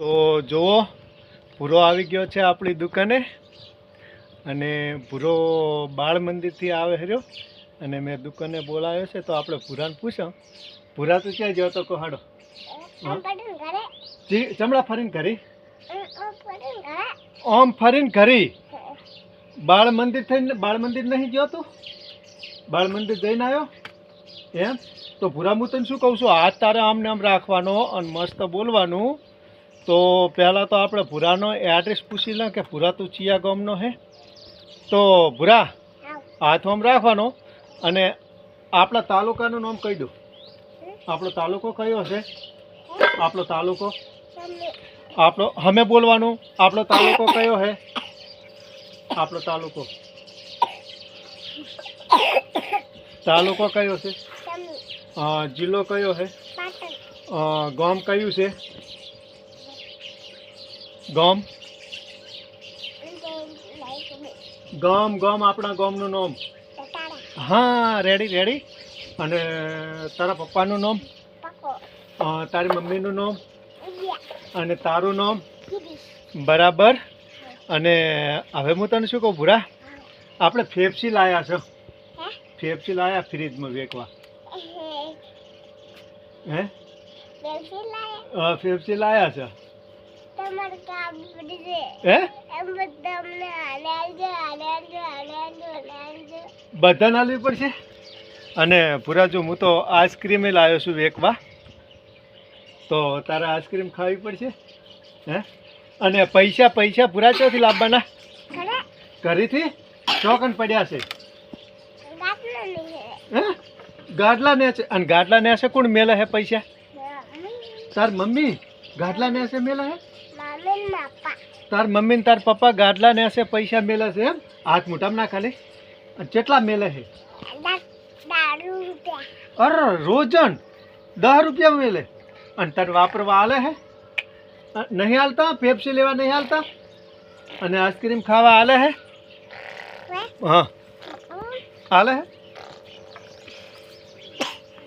તો જુઓ ભૂરો આવી ગયો છે આપણી દુકાને. અને ભૂરો બાળ મંદિરથી આવે હર્યો. અને મેં દુકાને બોલાવ્યો છે તો આપણે ભૂરાને પૂછો ભૂરા તું ક્યાં ગયો તો કોહાડો ચમડા ફરીને ઘરી? ઓમ ફરીને ઘરી. બાળ મંદિર થઈને બાળ મંદિર નહીં ગયો તું? બાળ મંદિર જઈને આવ્યો? એમ? તો ભૂરા હું તને શું કહું છું? હાથ તારે આમને આમ રાખવાનો અને મસ્ત બોલવાનું. તો પહેલાં તો આપણે ભૂરાનો એડ્રેસ પૂછી લઉં કે ભૂરા તું ચિયા ગામનો હે? તો ભૂરા હાથમાં રાખવાનો અને આપણા તાલુકાનું નામ કહી દો. આપણો તાલુકો કયો છે? આપણો તાલુકો? આપણો હમે બોલવાનું. આપણો તાલુકો કયો હે? આપણો તાલુકો. તાલુકો કયો છે? જિલ્લો કયો છે ગામ કયું છે? ગામ? ગમ ગમ આપણા ગમનું નામ. હા રેડી રેડી અને તારા પપ્પાનું નામ? તારી મમ્મીનું નામ? અને તારું નામ? બરાબર. અને હવે હું તને શું કહું ભૂરા? આપણે ફેફસી લાયા છો. ફેફસી લાયા ફ્રીજમાં વેકવા હે? ફેફસી લાયા છે. હે? બધાને આલવી પડશે? અને પુરાજો હું તો આઈસ્ક્રીમે લાવ્યો છું વેકવા. તો તારે આઈસ્ક્રીમ ખાવી પડશે? હે? અને પૈસા પૈસા પૂરા ચોથી લાવવાના? ઘરેથી? ચોકન પડ્યા છે. હે? ગાડલા ને છે. અને ગાડલા ને છે કોણ મેલે હે પૈસા? તાર મમ્મી ગાડલા ને છે મેલે હે? તાર મમ્મી ને તાર પપ્પા ગાડલા ને હશે પૈસા મેલે છે એમ? હાથ મોટામાં ના ખાલી? અને કેટલા મેલે છે? અરે રોજન દસ રૂપિયા મેલે. અને તને વાપરવા આલે હે? નહીં હાલતા? પેપ્સી લેવા નહીં હાલતા? અને આઈસ્ક્રીમ ખાવા આલે હે? હા. આલે હે?